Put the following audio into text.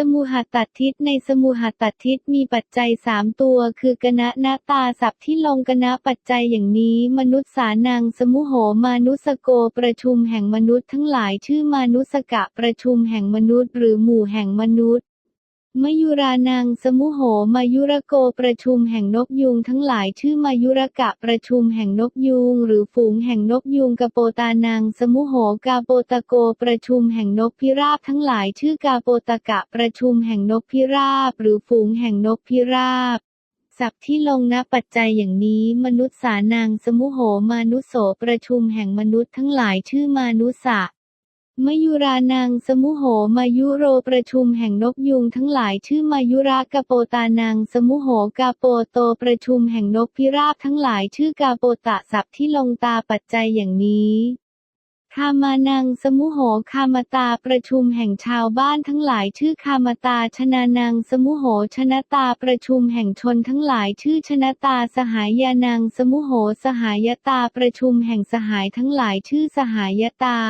สมุหตัดทิศในสมุหตัดทิศมีปัจจัยสามตัว คือกณะนาตาศัพท์ที่ลงกณะปัจจัยอย่างนี้ มนุษย์สานังสมุโหมานุสโกประชุมแห่งมนุษย์ทั้งหลายชื่อมานุสกะประชุมแห่งมนุษย์ หรือหมู่แห่งมนุษย์ มยุรานังสมุโหมายุรโกประชุมแห่งนกยูงทั้งหลายชื่อมายุรกะประชุมแห่งนกยูงหรือฝูงแห่งนกยูงกาโปตานังสมุโหกาโปตะโกประชุมแห่งนกพิราบทั้งหลายชื่อกาโปตะกะประชุมแห่งนกพิราบ หรือฝูงแห่งนกพิราบศัพท์ที่ลงณปัจจัยอย่างนี้ มนุษย์สานังสมุโหมานุโสประชุมแห่งมนุษย์ทั้งหลายชื่อมานุสะ มยุรานังสมุโหมายุโรประชุมแห่งนกยุงทั้งหลายชื่อมายุรากะโปตานังสมุโหกาโปโตประชุมแห่งนกพิราบทั้งหลายชื่อกาโปตะศัพท์ที่ลงตาปัจจัยอย่างนี้คามานังสมุโหคามตาประชุมแห่งชาวบ้านทั้งหลายชื่อคามตาชนานังสมุโหชนะตาประชุมแห่งชนทั้งหลายชื่อชนะตาสหายานังสมุโหสหายตาประชุมแห่งสหายทั้งหลายชื่อสหายตา